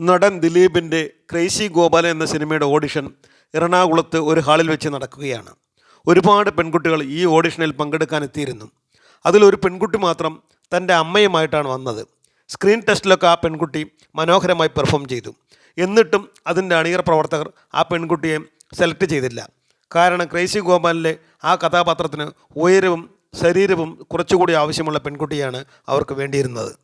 നടൻ ദിലീപിന്റെ ക്രേസി ഗോപാലൻ എന്ന സിനിമയുടെ ഓഡിഷൻ എറണാകുളത്ത് ഒരു ഹാളിൽ വെച്ച് നടക്കുകയാണ്. ഒരുപാട് പെൺകുട്ടികൾ ഈ ഓഡിഷനിൽ പങ്കെടുക്കാൻ എത്തിയിരുന്നു. അതിലൊരു പെൺകുട്ടി മാത്രം തന്റെ അമ്മയുമായിട്ടാണ് വന്നത്. സ്ക്രീൻ ടെസ്റ്റിലൊക്കെ ആ പെൺകുട്ടി മനോഹരമായി പെർഫോം ചെയ്തു. എന്നിട്ടും അതിന്റെ അണിയർ പ്രവർത്തകർ ആ പെൺകുട്ടിയെ സെലക്ട് ചെയ്തില്ല. കാരണം ക്രേസി ഗോപാലിലെ ആ കഥാപാത്രത്തിന് ഉയരവും ശരീരവും കുറച്ചുകൂടി ആവശ്യമുള്ള പെൺകുട്ടിയാണ് അവർക്ക് വേണ്ടിയിരുന്നത്.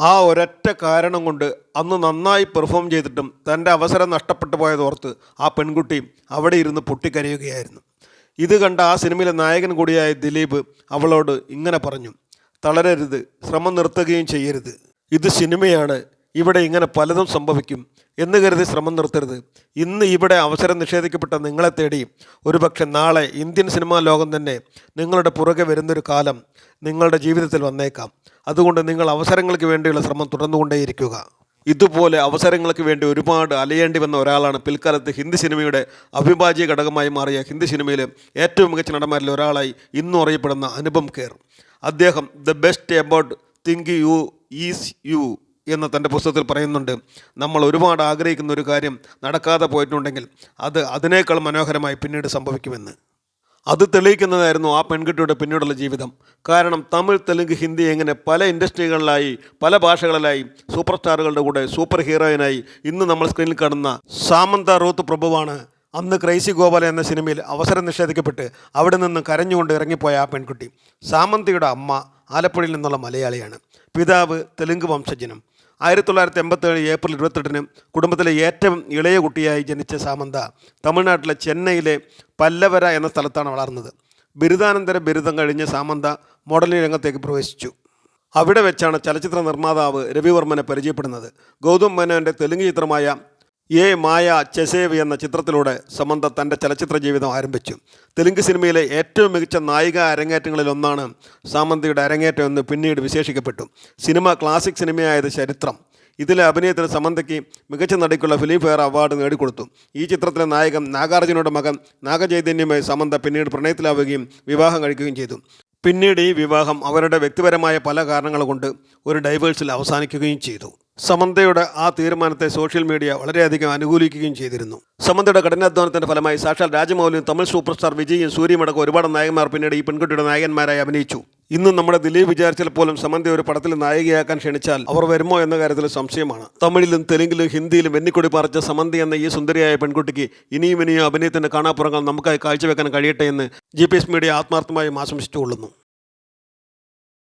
ആ ഒരൊറ്റ കാരണം കൊണ്ട് അന്ന് നന്നായി പെർഫോം ചെയ്തിട്ടും തന്റെ അവസരം നഷ്ടപ്പെട്ടു പോയതോർത്ത് ആ പെൺകുട്ടി അവിടെ ഇരുന്ന് പൊട്ടിക്കരയുകയായിരുന്നു. ഇത് കണ്ട ആ സിനിമയിലെ നായകൻ കൂടിയായ ദിലീപ് അവളോട് ഇങ്ങനെ പറഞ്ഞു തളരരുത് ശ്രമം നിർത്തുകയും ചെയ്യരുത്. ഇത് സിനിമയാണ് ഇവിടെ ഇങ്ങനെ പലതും സംഭവിക്കും. എന്ന് കരുതി ശ്രമം നിർത്തരുത്. ഇന്ന് ഇവിടെ അവസരം നിഷേധിക്കപ്പെട്ട നിങ്ങളെ തേടി ഒരുപക്ഷെ നാളെ ഇന്ത്യൻ സിനിമാ ലോകം തന്നെ നിങ്ങളുടെ പുറകെ വരുന്നൊരു കാലം നിങ്ങളുടെ ജീവിതത്തിൽ വന്നേക്കാം. അതുകൊണ്ട് നിങ്ങൾ അവസരങ്ങൾക്ക് വേണ്ടിയുള്ള ശ്രമം തുടർന്നുകൊണ്ടേയിരിക്കുക. ഇതുപോലെ അവസരങ്ങൾക്ക് വേണ്ടി ഒരുപാട് അലയേണ്ടി വന്ന ഒരാളാണ് പിൽക്കാലത്ത് ഹിന്ദി സിനിമയുടെ അവിഭാജ്യ ഘടകമായി മാറിയ ഹിന്ദി സിനിമയിലെ ഏറ്റവും മികച്ച നടന്മാരിൽ ഒരാളായി ഇന്നും അറിയപ്പെടുന്ന അനുപം ഖേർ. അദ്ദേഹം the best about thing you is you എന്ന് തന്റെ പുസ്തകത്തിൽ പറയുന്നുണ്ട്. നമ്മൾ ഒരുപാട് ആഗ്രഹിക്കുന്ന ഒരു കാര്യം നടക്കാതെ പോയിട്ടുണ്ടെങ്കിൽ അത് അതിനേക്കാൾ മനോഹരമായി പിന്നീട് സംഭവിക്കുമെന്ന്. അത് തെളിയിക്കുന്നതായിരുന്നു ആ പെൺകുട്ടിയുടെ പിന്നീടുള്ള ജീവിതം. കാരണം തമിഴ് തെലുങ്ക് ഹിന്ദി എങ്ങനെ പല ഇൻഡസ്ട്രികളിലായി പല ഭാഷകളിലായി സൂപ്പർ സ്റ്റാറുകളുടെ കൂടെ സൂപ്പർ ഹീറോയിനായി ഇന്ന് നമ്മൾ സ്ക്രീനിൽ കാണുന്ന സാമന്ത റോത്ത് പ്രഭുവാണ്. അന്ന് ക്രൈസി ഗോപാല എന്ന സിനിമയിൽ അവസരം നിഷേധിക്കപ്പെട്ട് അവിടെ നിന്ന് കരഞ്ഞുകൊണ്ട് ഇറങ്ങിപ്പോയ ആ പെൺകുട്ടി. സാമന്തയുടെ അമ്മ ആലപ്പുഴയിൽ നിന്നുള്ള മലയാളിയാണ്. പിതാവ് തെലുങ്ക് വംശജനും. ആയിരത്തി തൊള്ളായിരത്തി എൺപത്തേഴ് ഏപ്രിൽ ഇരുപത്തെട്ടിന് കുടുംബത്തിലെ ഏറ്റവും ഇളയ കുട്ടിയായി ജനിച്ച സാമന്ത തമിഴ്നാട്ടിലെ ചെന്നൈയിലെ പല്ലവര എന്ന സ്ഥലത്താണ് വളർന്നത്. ബിരുദാനന്തര ബിരുദം കഴിഞ്ഞ് സാമന്ത മോഡലിംഗ് രംഗത്തേക്ക് പ്രവേശിച്ചു. അവിടെ വെച്ചാണ് ചലച്ചിത്ര നിർമ്മാതാവ് രവിവർമ്മനെ പരിചയപ്പെടുന്നത്. ഗൗതം മേനോന്റെ തെലുങ്ക് ചിത്രമായ എ മായ ചെസേവ് എന്ന ചിത്രത്തിലൂടെ സമന്ത തന്റെ ചലച്ചിത്ര ജീവിതം ആരംഭിച്ചു. തെലുങ്ക് സിനിമയിലെ ഏറ്റവും മികച്ച നായിക അരങ്ങേറ്റങ്ങളിലൊന്നാണ് സാമന്തയുടെ അരങ്ങേറ്റം എന്ന് പിന്നീട് വിശേഷിക്കപ്പെട്ടു. സിനിമ ക്ലാസിക് സിനിമയായത് ചരിത്രം. ഇതിലെ അഭിനയത്തിന് സമന്തയ്ക്ക് മികച്ച നടിക്കുള്ള ഫിലിം ഫെയർ അവാർഡ് നേടിക്കൊടുത്തു. ഈ ചിത്രത്തിലെ നായകൻ നാഗാർജുനയുടെ മകൻ നാഗചൈതന്യമായി സമന്ത പിന്നീട് പ്രണയത്തിലാവുകയും വിവാഹം കഴിക്കുകയും ചെയ്തു. പിന്നീട് ഈ വിവാഹം അവരുടെ വ്യക്തിപരമായ പല കാരണങ്ങൾ കൊണ്ട് ഒരു ഡൈവേഴ്സിൽ അവസാനിക്കുകയും ചെയ്തു. സമന്തയുടെ ആ തീരുമാനത്തെ സോഷ്യൽ മീഡിയ വളരെയധികം അനുകൂലിക്കുകയും ചെയ്തിരുന്നു. സമന്തയുടെ കഠിനാധ്വാനത്തിന്റെ ഫലമായി സാക്ഷാൽ രാജമൗലിയും തമിഴ് സൂപ്പർ സ്റ്റാർ വിജയും സൂര്യമടക്കം ഒരുപാട് നായകന്മാർ പിന്നീട് ഈ പെൺകുട്ടിയുടെ നായകന്മാരായി അഭിനയിച്ചു. ഇന്നും നമ്മുടെ ദിലീപ് വിചാരിച്ചാൽ പോലും സമന്തി ഒരു പടത്തിൽ നായികയാക്കാൻ ക്ഷണിച്ചാൽ അവർ വരുമോ എന്ന കാര്യത്തിൽ സംശയമാണ്. തമിഴിലും തെലുങ്കിലും ഹിന്ദിയിലും വെന്നിക്കൊടി പറിച്ച സമന്തി എന്ന ഈ സുന്ദരിയായ പെൺകുട്ടിക്ക് ഇനിയും ഇനിയും അഭിനയത്തിന്റെ കാണാപ്പുറങ്ങൾ നമുക്കായി കാഴ്ചവെക്കാൻ കഴിയട്ടെ എന്ന് ജി മീഡിയ ആത്മാർത്ഥമായും ആശംസിച്ചുകൊള്ളുന്നു.